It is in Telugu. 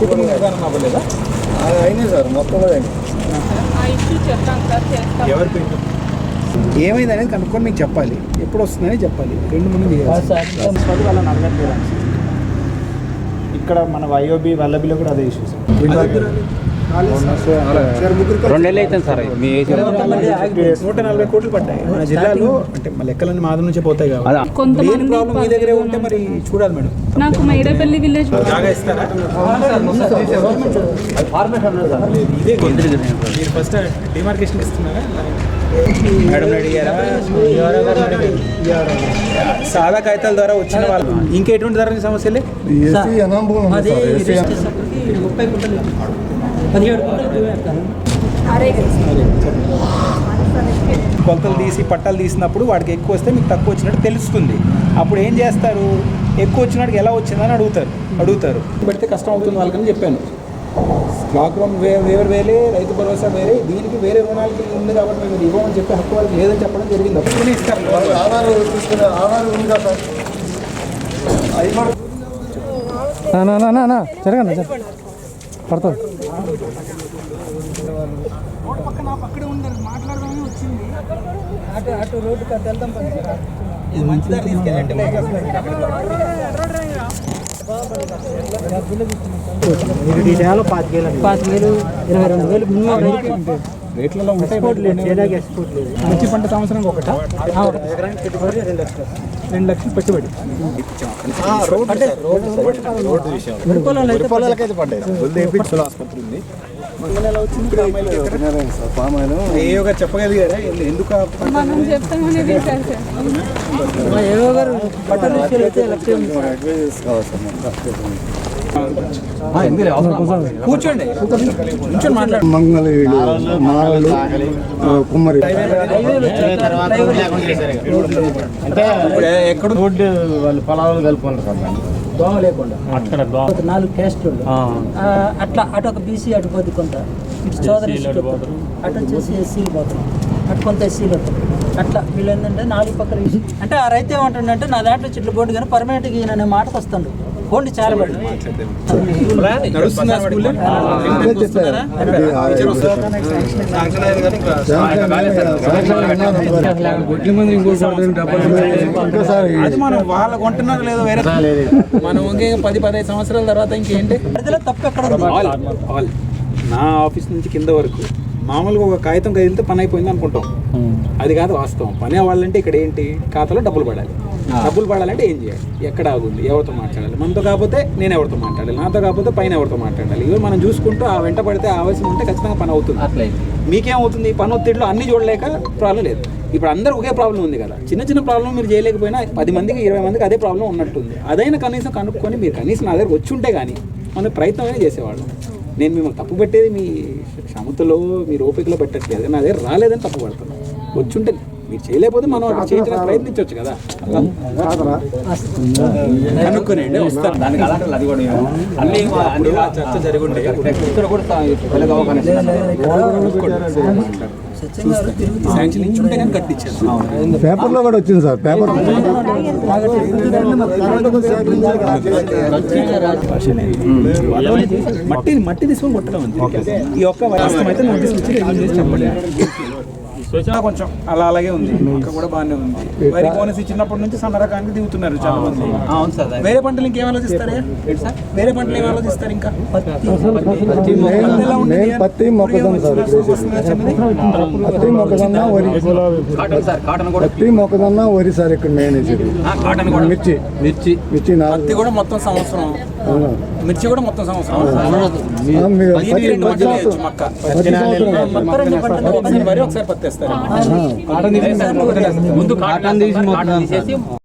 కుటుంబ నిర్ధారణ అవ్వలేదా? అది అయినాయి సార్ మొత్తం కూడా అయినాయి ఏమైంది అనేది కనుక్కొని మీకు చెప్పాలి. ఎప్పుడు వస్తుందని చెప్పాలి. రెండు ముందు చేయాలి. వాళ్ళని అడగట్లేదు ఇక్కడ మన వైఓబి వల్లబిలో కూడా అదే ఇష్యూస్ రెండేళ్ళు అవుతుంది సార్ మీ నూట నలభై కోట్లు పడ్డాయి. మన జిల్లాలో అంటే మా లెక్కలన్నీ మాది నుంచే పోతాయి కాబట్టి. కొంతమంది ప్రాబ్లం మీ దగ్గరే ఉంటే మరి చూడాలి మేడం. నాకు మైడపల్లి విలేజ్ జాగా ఇస్తారా. మీరు ఫస్ట్ డిమార్కేషన్ ఇస్తున్నారా? మేడం అడిగారా? సాదా కాగితాల ద్వారా వచ్చిన వాళ్ళు. ఇంకా ఎటువంటి ధరని సమస్యలే ముప్పై పదిహేడు కొలతలు తీసి పట్టాలు తీసినప్పుడు వాడికి ఎక్కువ వస్తే మీకు తక్కువ వచ్చినట్టు తెలుస్తుంది. అప్పుడు ఏం చేస్తారు? ఎక్కువ వచ్చినట్టుగా ఎలా వచ్చిందని అడుగుతారు. అడుగుతారు. పెడితే కష్టం అవుతుంది వాళ్ళకని చెప్పాను. స్టాక్ రూమ్ వే వేరే వేరే రైతు భరోసా వేరే దీనికి వేరే రుణాలకి ఉంది కాబట్టి మేము ఇవ్వమని చెప్పి హక్కు వాళ్ళకి లేదని చెప్పడం జరిగింది. అప్పుడు ఇస్తారు. ఆధార్ తీసుకునే ఆధార్ ఉంది కదా సార్ అది కూడా జరగండి. పడుతుంది. పక్కన పక్కడే ఉంది మాట్లాడదామని వచ్చింది అటు అటు రోడ్డుకి అటు వెళ్దాం పని ఇది మంచిదా తీసుకెళ్ళండి డీటెయిల్ పాతికేళ్ళు పాతి వేలు ఇరవై రెండు వేలు మినిమం రేట్లలో ఉంటాయి మిర్చి పంట సంవత్సరానికి ఒకట? రెండు లక్షలు. పెట్టుబడి. చెప్పగలిగారా? ఎందు- ఎందుకు గారు? బట్టల. అడ్వైజ్ కూర్చోండి కూర్చొని మాట్లాడు మంగళీడు మాలలు ఆ, కుమ్మరి ఎక్కడ రోడ్డు వాళ్ళు పొలాలు కలుపుకుంటారు దోమ లేకుండా అక్కడ నాలుగు క్యాస్ట్లు అట్లా అటు ఒక బీసీ అటు పోతే కొంత ఇటు సోదరి అటు వచ్చేసి ఎస్సీలు పోతాం అటు కొంత ఎస్సీలు వస్తారు అట్లా వీళ్ళు ఏంటంటే నాలుగు పక్కల అంటే ఆ రైతు ఏమంటుండంటే నా దాంట్లో చెట్లు బోర్డు కానీ పర్మనెంట్గా ఈయన అనే మాటకు వస్తాడు పోండి చాలా వాళ్ళకు కొంటున్నారు లేదో వేరే మనం ఇంకే పది పదహైదు సంవత్సరాల తర్వాత ఇంకేంటి? ప్రజల తప్పు ఎక్కడ ఉంది? ఆల్ ఆల్ నా ఆఫీస్ నుంచి కింద వరకు మామూలుగా ఒక కాగితం కదిలితే పని అయిపోయింది అనుకుంటాం. అది కాదు వాస్తవం. పని అవ్వాలంటే ఇక్కడ ఏంటి? ఖాతాలో డబ్బులు పడాలి. డబ్బులు పడాలంటే ఏం చేయాలి? ఎక్కడ ఆగుంది? ఎవరితో మాట్లాడాలి? మనతో కాకపోతే నేను ఎవరితో మాట్లాడాలి? నాతో కాకపోతే పైన ఎవరితో మాట్లాడాలి? ఇవి మనం చూసుకుంటూ ఆ వెంట పడితే ఆవశ్యం ఉంటే ఖచ్చితంగా పని అవుతుంది. మీకేమవుతుంది పని ఒత్తిడిలో అన్ని చూడలేక ప్రాబ్లం లేదు. ఇప్పుడు అందరూ ఒకే ప్రాబ్లం ఉంది కదా. చిన్న చిన్న ప్రాబ్లం మీరు చేయలేకపోయినా పది మందికి ఇరవై మందికి అదే ప్రాబ్లం ఉన్నట్టుంది. అదైనా కనీసం కనుక్కొని మీరు కనీసం నా దగ్గర వచ్చి ఉంటే కానీ మనం ప్రయత్నమే చేసేవాళ్ళం. నేను మిమ్మల్ని తప్పు పెట్టేది మీ క్షమతలో మీ ఓపికలో పెట్టట్లేదు. నా దగ్గర రాలేదని తప్పు పడుతున్నాను వచ్చుంటే మీరు చేయలేకపోతే మనం అక్కడ చేయించడానికి ప్రయత్నించవచ్చు కదా. కనుక్కోనండి వస్తాను దానికి అలాంటి అది కూడా. అన్ని అన్ని చర్చ జరిగి ఉండే ఇక్కడ కూడా పిల్లగా అవగాహన సత్యం గారు తిరుగుతూ శాంక్షన్ ఇచ్చుంటే కానీ కట్టించాను పేపర్లో కూడా వచ్చింది సార్ పేపర్. మట్టి మట్టి తీసుకొని కొట్టడం అంతే. ఈ ఒక్క వాస్తవం అయితే చెప్పండి. ఆ, కొంచెం అలా అలాగే ఉంది. ఇంకా కూడా బాగానే ఉంది. వరి బోనస్ ఇచ్చినప్పటి నుంచి సన్న రకానికి దిగుతున్నారు చాలా మంది. అవును సార్ వేరే పంటలు ఇంకేం ఆలోచిస్తారా వేరే పంటలు ఏం ఆలోచిస్తారు ఇంకా? పత్తి. మొక్కజొన్న వరి. కాటన్ సార్ కాటన్ కూడా. పత్తి మొక్కజొన్న వరి సార్ ఇక్కడ మెయిన్ ఇది. ఆ, కాటన్ కూడా. మిర్చి. మిర్చి. మిర్చి పత్తి కూడా మొత్తం సంవత్సరం. మిర్చి కూడా మొత్తం సంవత్సరం. ఒకసారి వరి ఒకసారి పత్తి వేస్తారు ముందు కాటన్ తీసేసి